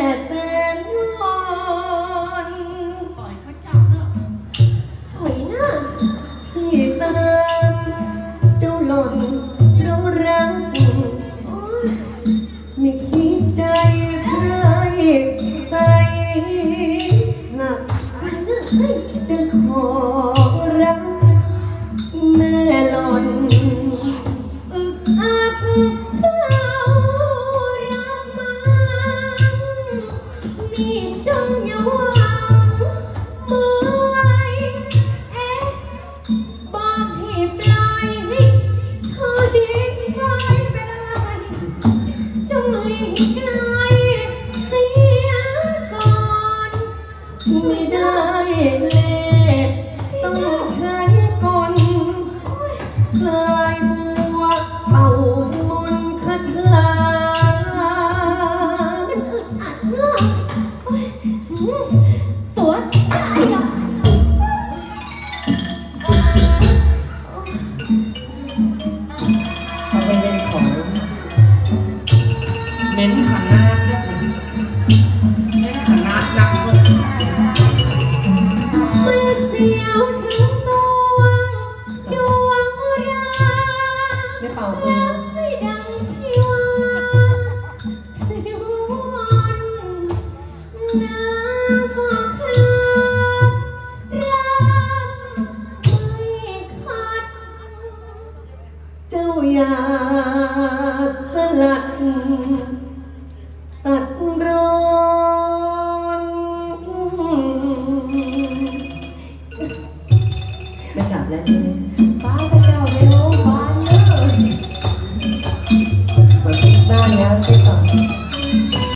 Yes. อย่าหวังมือไว้เอ๊ะบอกให้ปล่อยให้เธอทิ้งไว้เป็นอะไรจงหลีกไกลเสียก่อน ไม่ได้เลยต้องใช้กลคลายบัวเป่ามนต์คาถา มันอึดอัดเนอะ โอ๊ยอืมตัวใจอะเขาไปเล่นของเน้นขันนาครับเน้นขันนานักเลยเมื่อเสียวถึงสวงดวงรา ไม่เป่าปืน ไม่ขาดเจ้าอย่าสลัดตัดร้อนไม่กลับแล้วใช่ไหมป้าพระเจ้าไม่รู้บ้านเลย